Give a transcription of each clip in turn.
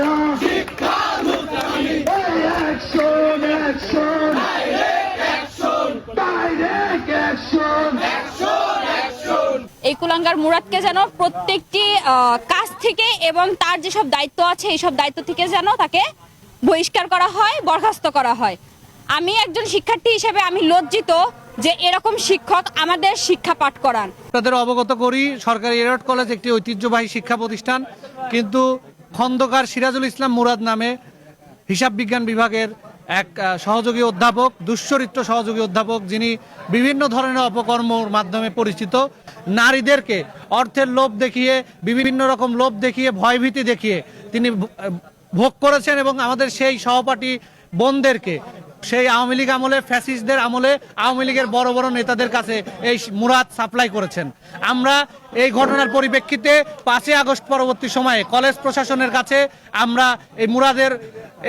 না এই কুলাঙ্গার মুরাদকে যেন প্রত্যেকটি কাজ থেকে এবং তার যেসব দায়িত্ব আছে, এইসব দায়িত্ব থেকে যেন তাকে বহিষ্কার করা হয়, বরখাস্ত করা হয়। আমি একজন শিক্ষার্থী হিসেবে আমি লজ্জিত যে এরকম শিক্ষক আমাদের শিক্ষা পাঠ করান। তাদের অবগত করি, সরকারি এরট কলেজ একটি ঐতিহ্যবাহী শিক্ষা প্রতিষ্ঠান, কিন্তু খন্দকার সিরাজুল ইসলাম মুরাদ নামে হিসাব বিজ্ঞান বিভাগের এক সহযোগী অধ্যাপক দুশ্চরিত্র সহযোগী অধ্যাপক, যিনি বিভিন্ন ধরনের অপকর্মর মাধ্যমে পরিচিত। নারীদেরকে অর্থের লোভ দেখিয়ে, বিভিন্ন রকম লোভ দেখিয়ে, ভয়ভীতি দেখিয়ে তিনি ভোগ করেছেন এবং আমাদের সেই সহপাঠী বোনদেরকে, সেই আওয়ামী লীগ আমলে, ফ্যাসিস্টদের আমলে আওয়ামী লীগের বড় বড় নেতাদের কাছে এই মুরাদ সাপ্লাই করেছেন। আমরা এই ঘটনার পরিপ্রেক্ষিতে পাঁচই আগস্ট পরবর্তী সময়ে কলেজ প্রশাসনের কাছে আমরা এই মুরাদের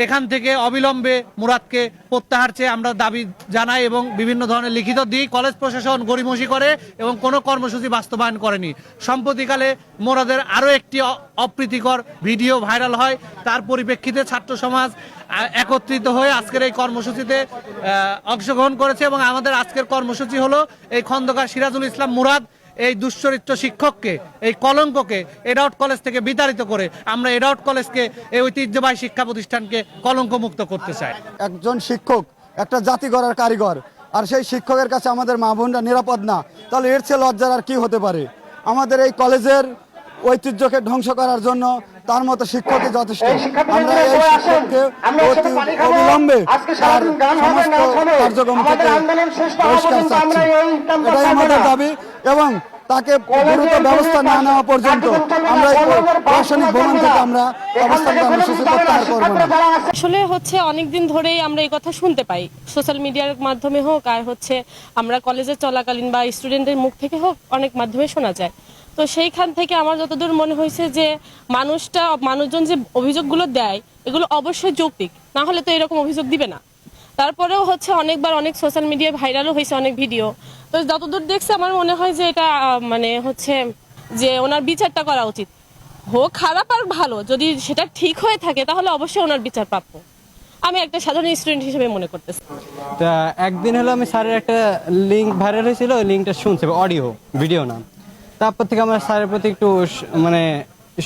এখান থেকে অবিলম্বে মুরাদকে প্রত্যাহার চেয়ে আমরা দাবি জানাই এবং বিভিন্ন ধরনের লিখিত দিই কলেজ প্রশাসন গড়িমসি করে এবং কোনো কর্মসূচি বাস্তবায়ন করেনি। সম্প্রতিকালে মোরাদের আরও একটি অপ্রীতিকর ভিডিও ভাইরাল হয়। তার পরিপ্রেক্ষিতে ছাত্র সমাজ একত্রিত হয়ে আজকের এই কর্মসূচিতে অংশগ্রহণ করেছে এবং আমাদের আজকের কর্মসূচি হলো এই খন্দকার সিরাজুল ইসলাম মুরাদ এই দুশ্চরিত্র শিক্ষককে, এই কলঙ্ককে এডাউট কলেজ থেকে বিতাড়িত করে আমরা এডাউট কলেজকে এই ঐতিহ্যবাহী শিক্ষা প্রতিষ্ঠানকে কলঙ্ক মুক্ত করতে চাই। একজন শিক্ষক, একটা জাতি গড়ার কারিগর, আর সেই শিক্ষকের কাছে আমাদের মা বোনরা নিরাপদ না, তাহলে এর চেয়ে লজ্জার আর কি হতে পারে? আমাদের এই কলেজের ঐতিহ্যকে ধ্বংস করার জন্য তার মতো শিক্ষকই যথেষ্ট। আমরা এই শিক্ষককে অতি অবিলম্বে তার সমস্ত কার্যক্রম থেকে বহিষ্কার চাচ্ছি। এটাই আমাদের দাবি এবং তাকে দ্রুত ব্যবস্থা না নেওয়া পর্যন্ত আমরা প্রশাসনিক ভবন থেকে আমরা অবস্থান কর্মসূচি প্রত্যাহার করব না। আসলে হচ্ছে অনেক দিন ধরেই আমরা এই কথা শুনতে পাই। সোশ্যাল মিডিয়ার মাধ্যমে হোক আর হচ্ছে আমরা কলেজে চলাকালীন বা স্টুডেন্টের মুখ থেকে হোক অনেক মাধ্যমে শোনা যায়। তো সেইখান থেকে আমার যতদূর মনে হয়েছে যে মানুষটা, মানুষজন যে অভিযোগগুলো দেয়, এগুলো অবশ্যই যৌক্তিক। না হলে তো এরকম অভিযোগ দিবে না। তারপরেও হচ্ছে অনেকবার অনেক সোশ্যাল মিডিয়ায় ভাইরালও হয়েছে অনেক ভিডিও তো যতদূর দেখছি আমার মনে হয় যে এটা মানে হচ্ছে যে ওনার বিচারটা করা উচিত। হোক খারাপ আর ভালো, যদি সেটা ঠিক হয়ে থাকে তাহলে অবশ্যই ওনার বিচার প্রাপ্য। আমি একটা সাধারণ স্টুডেন্ট হিসেবে মনে করতেছি। তা একদিন হলো আমি স্যারের একটা লিঙ্ক ভাইরাল হয়েছিল, ওই লিঙ্কটা শুনছি অডিও ভিডিও না তারপর থেকে আমার স্যারের প্রতি একটু মানে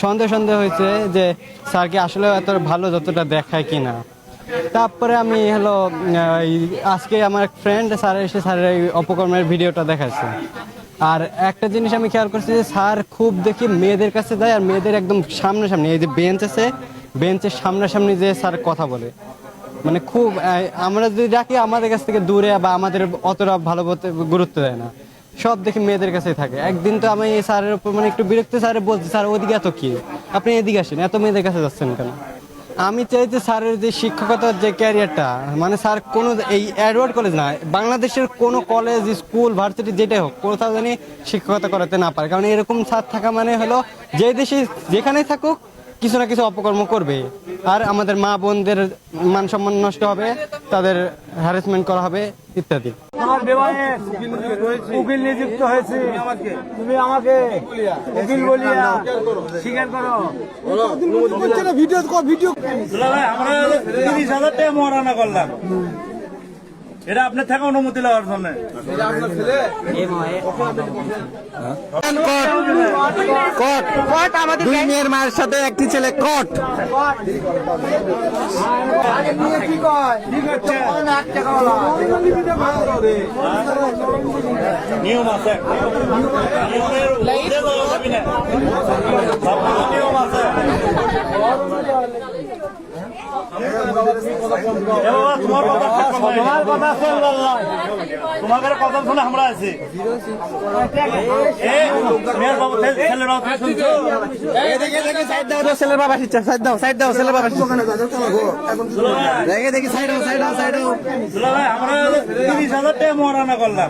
সন্দেহ সন্দেহ হয়েছে যে স্যার কি আসলে এত ভালো যতটা দেখায় কি না তারপরে আমি হলো আজকে আমার ফ্রেন্ড স্যার এসে স্যারের এই অপকর্মের ভিডিওটা দেখাচ্ছে। আর একটা জিনিস আমি খেয়াল করছি যে স্যার খুব দেখি মেয়েদের কাছে যায় আর মেয়েদের একদম সামনাসামনি, এই যে বেঞ্চ আছে বেঞ্চের সামনাসামনি যে স্যার কথা বলে। মানে খুব আমরা যদি ডাকি আমাদের কাছ থেকে দূরে বা আমাদের অতটা ভালো গুরুত্ব দেয় না। সব দেখি মেয়েদের কাছেই থাকে। একদিন তো আমি স্যারের উপর মানে একটু বিরক্ত, স্যারে বলছি, স্যার, ওদিকে এত কি? আপনি এদিকে আসেন, এত মেয়েদের কাছে যাচ্ছেন কেন? আমি চাই যে স্যারের যে শিক্ষকতার যে ক্যারিয়ারটা মানে স্যার কোনো এই অ্যাডওয়ার্ড কলেজ না, বাংলাদেশের কোনো কলেজ, স্কুল, ভার্সিটি, যেটাই হোক, কোথাও জানি শিক্ষকতা করাতে না পারে। কারণ এরকম স্যার থাকা মানে হলো, যে দেশে, যেখানেই থাকুক, কিছু না কিছু অপকর্ম করবে। আর আমাদের মা বোনদের মান সম্মান নষ্ট হবে, তাদের হ্যারাসমেন্ট করা হবে, ইত্যাদি। তোমার বিবাহে উকিল নিযুক্ত হয়েছে। তুমি আমাকে উকিল বলিয়া স্বীকার করো। ভিডিও ভিডিও আমরা তিরিশ হাজার টাকা মহারানা করলাম। এটা আপনার থেকে অনুমতি লওয়ার জন্য। দুই মেয়ের মায়ের সাথে একটি ছেলে কট নিয়ম আছে। নিয়ম আছে। তোমার কথা কথা শুনে আমরা আছি ছেলের বাবা শিখছে সাইড দাও সাইড দাও। ছেলের বাবা দেখে দেখি সাইড সাইড সাইড আমরা তিরিশ হাজার টাকা মহারানা করলাম।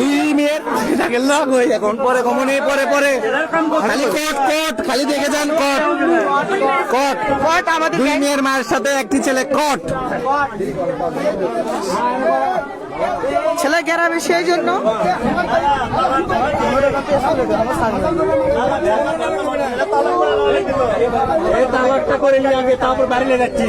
দুই মিনিট থাকে লক হয়ে এখন পরে কমনে পরে পরে। খালি কোট কোট খালি দেখে যান কোট কোট কোট আমাদের দুই মেয়ের মায়ের সাথে একটি ছেলে কোট ছেলে গ্রামে সেই জন্য। তালাকটা করে নিয়ে আগে তারপর বাড়ি যাচ্ছি।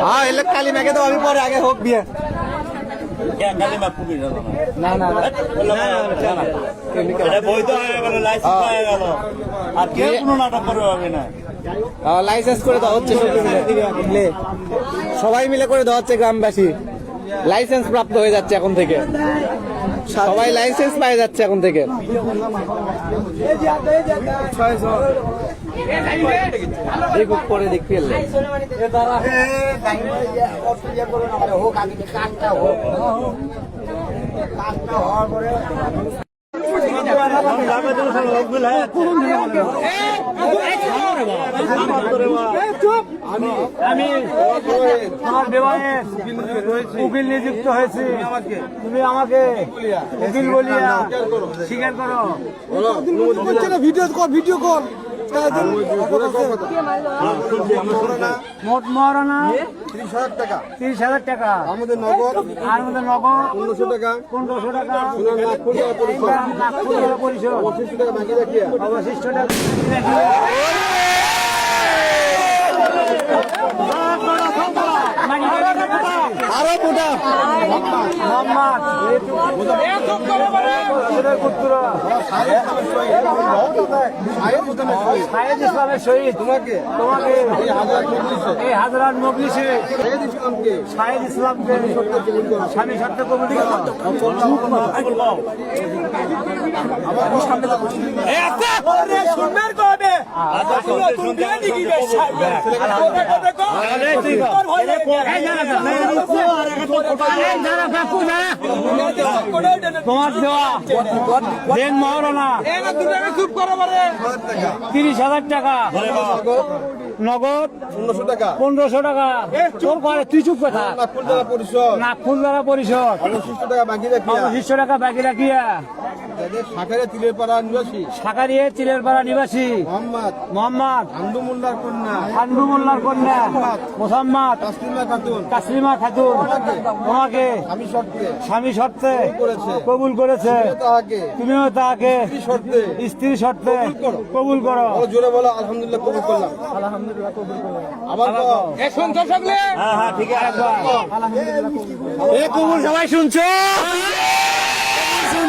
হ্যাঁ এলে কালি মেঘে তো আমি পরে আগে হোক বিয়ে। লাইসেন্স করে দেওয়া হচ্ছে সবাই মিলে করে দেওয়া হচ্ছে গ্রামবাসী লাইসেন্স প্রাপ্ত হয়ে যাচ্ছে এখন থেকে সবাই লাইসেন্স পাই যাচ্ছে এখন থেকে পরে আমি বিবাহে উকিল নিযুক্ত হয়েছি তুমি আমাকে উকিল বলিয়া স্বীকার করো ভিডিও কল ভিডিও কল মোট মহারণা তিরিশ হাজার টাকা। তিরিশ হাজার টাকা। আমাদের নগদ। আর মধ্যে নগদ? পনেরোশো টাকা। পনেরোশো টাকা। জেলা টাকা বাকি রাখিয়া। অবশিষ্ট টাকা আরও মোটা তোমাকে তোমাকে এই হাজার মজলিসে শহীদ ইসলামকে স্বামী সত্য কমিটি তোমার দেওয়া দেন মহারণা তিরিশ হাজার টাকা নগদ পনেরোশো টাকা পনেরোশো টাকা। তোর করে তুই চুপ কথা নাগপুর পরিষদ। নাগপুর দ্বারা পরিষদ। পঁচিশশো টাকা বাকি রাখিয়া টাকা বাকি রাখিয়া। শাখারে তিলের পাড়া নিবাসী। সাকারিয়ে চিলেরপাড়া নিবাসী। মোহাম্মদ। মোহাম্মদ। হান্দু মুন্ডার কন্যা। খান্ডু মোল্লার কন্যা। মোসাম্মদ তাসলিমা খাতুন। কাসলিমা খাতুন। তোমাকে আমি শর্তে। স্বামী শর্তে। কবুল করেছে। তুমিও তাকে স্ত্রী শর্তে। স্ত্রী শর্তে। করো। কবুল করো। বলো জোরে বলো আলহামদুলিল্লাহ কবুল করলাম। আলহামদুলিল্লাহ কবুল করলাম। আবার। হ্যাঁ হ্যাঁ ঠিক আছে। কবুল সবাই শুনছো?